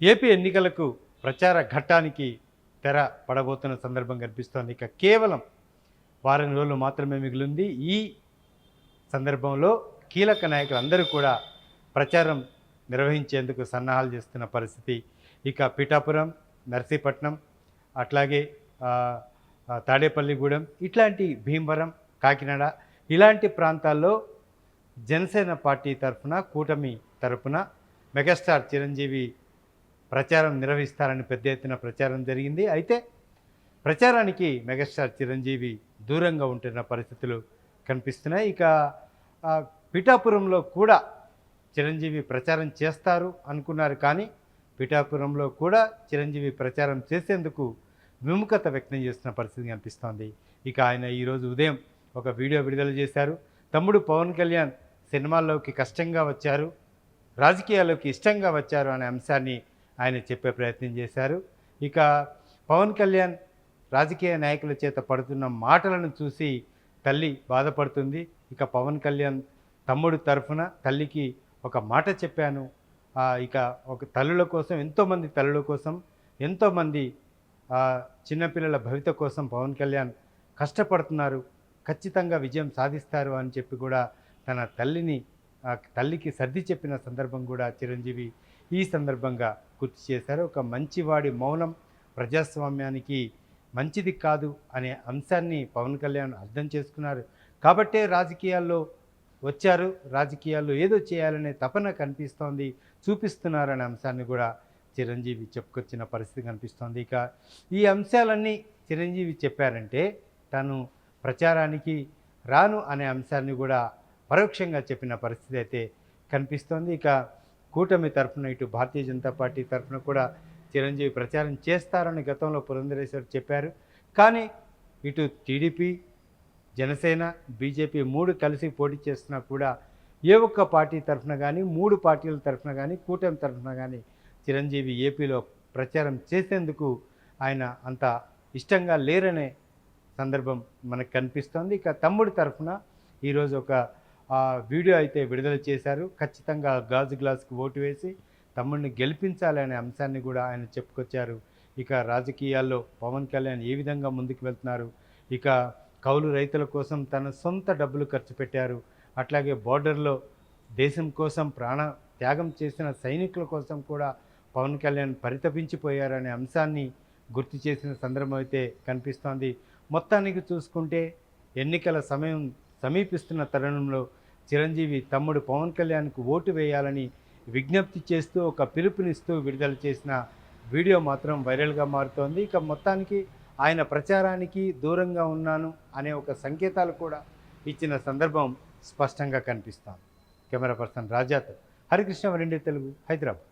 AP ఎన్నికలకు ప్రచార ఘట్టానికి తెర పడబోతున్న సందర్భం కనిపిస్తోంది. ఇక కేవలం వారం రోజులు మాత్రమే మిగిలింది. ఈ సందర్భంలో కీలక నాయకులందరూ కూడా ప్రచారం నిర్వహించేందుకు సన్నాహాలు చేస్తున్న పరిస్థితి ఇక పిఠాపురం నర్సీపట్నం అట్లాగే తాడేపల్లిగూడెం ఇట్లాంటి భీమవరం కాకినాడ ఇలాంటి ప్రాంతాల్లో జనసేన పార్టీ తరఫున కూటమి తరఫున మెగాస్టార్ చిరంజీవి ప్రచారం నిర్వహిస్తారని పెద్ద ఎత్తున ప్రచారం జరిగింది. అయితే ప్రచారానికి మెగాస్టార్ చిరంజీవి దూరంగా ఉంటున్న పరిస్థితులు కనిపిస్తున్నాయి. ఇక పిఠాపురంలో కూడా చిరంజీవి ప్రచారం చేస్తారు అనుకున్నారు. కానీ పిఠాపురంలో కూడా చిరంజీవి ప్రచారం చేసేందుకు విముఖత వ్యక్తం చేస్తున్న పరిస్థితి కనిపిస్తోంది. ఇక ఆయన ఈరోజు ఉదయం ఒక వీడియో విడుదల చేశారు. తమ్ముడు పవన్ కళ్యాణ్ సినిమాల్లోకి కష్టంగా వచ్చారు. రాజకీయాల్లోకి ఇష్టంగా వచ్చారు అనే అంశాన్ని ఆయన చెప్పే ప్రయత్నం చేశారు. ఇక పవన్ కళ్యాణ్ రాజకీయ నాయకుల చేత పడుతున్న మాటలను చూసి తల్లి బాధపడుతుంది. ఇక పవన్ కళ్యాణ్ తమ్ముడు తరఫున తల్లికి ఒక మాట చెప్పాను. ఇక ఒక తల్లుల కోసం ఎంతోమంది తల్లుల కోసం ఎంతోమంది చిన్నపిల్లల భవిత కోసం పవన్ కళ్యాణ్ కష్టపడుతున్నారు. ఖచ్చితంగా విజయం సాధిస్తారు అని చెప్పి కూడా తన తల్లిని తల్లికి సర్ది చెప్పిన సందర్భం కూడా చిరంజీవి ఈ సందర్భంగా గుర్తు చేశారు. ఒక మంచివాడి మౌనం ప్రజాస్వామ్యానికి మంచిది కాదు అనే అంశాన్ని పవన్ కళ్యాణ్ అర్థం చేసుకున్నారు. కాబట్టే రాజకీయాల్లో వచ్చారు. రాజకీయాల్లో ఏదో చేయాలనే తపన కనిపిస్తోంది. చూపిస్తున్నారనే అంశాన్ని కూడా చిరంజీవి చెప్పుకొచ్చిన పరిస్థితి కనిపిస్తోంది. ఇక ఈ అంశాలన్నీ చిరంజీవి చెప్పారంటే తను ప్రచారానికి రాను అనే అంశాన్ని కూడా పరోక్షంగా చెప్పిన పరిస్థితి అయితే కనిపిస్తోంది. ఇక కూటమి తరఫున ఇటు భారతీయ జనతా పార్టీ తరఫున కూడా చిరంజీవి ప్రచారం చేస్తారని గతంలో పురంధరేశ్వర్ చెప్పారు. కానీ ఇటు టీడీపీ జనసేన బీజేపీ మూడు కలిసి పోటీ చేస్తున్నా కూడా ఏ ఒక్క పార్టీ తరఫున కానీ మూడు పార్టీల తరఫున కానీ కూటమి తరఫున కానీ చిరంజీవి ఏపీలో ప్రచారం చేసేందుకు ఆయన అంత ఇష్టంగా లేరనే సందర్భం మనకు కనిపిస్తోంది. ఇక తమ్ముడి తరఫున ఈరోజు ఒక వీడియో అయితే విడుదల చేశారు. ఖచ్చితంగా గాజు గ్లాస్కి ఓటు వేసి తమ్ముడిని గెలిపించాలనే అంశాన్ని కూడా ఆయన చెప్పుకొచ్చారు. ఇక రాజకీయాల్లో పవన్ కళ్యాణ్ ఏ విధంగా ముందుకు వెళ్తున్నారు? ఇక కౌలు రైతుల కోసం తన సొంత డబ్బులు ఖర్చు పెట్టారు. అట్లాగే బార్డర్లో దేశం కోసం ప్రాణ త్యాగం చేసిన సైనికుల కోసం కూడా పవన్ కళ్యాణ్ పరితపించిపోయారనే అంశాన్ని గుర్తు చేసిన సందర్భం అయితే కనిపిస్తోంది. మొత్తానికి చూసుకుంటే ఎన్నికల సమయం సమీపిస్తున్న తరుణంలో చిరంజీవి తమ్ముడు పవన్ కళ్యాణ్కు ఓటు వేయాలని విజ్ఞప్తి చేస్తూ ఒక పిలుపునిస్తూ విడుదల చేసిన వీడియో మాత్రం వైరల్గా మారుతోంది. ఇక మొత్తానికి ఆయన ప్రచారానికి దూరంగా ఉన్నాను అనే ఒక సంకేతాలు కూడా ఇచ్చిన సందర్భం స్పష్టంగా కనిపిస్తాను కెమెరా పర్సన్ రాజాతో హరికృష్ణ వరిండి తెలుగు హైదరాబాద్.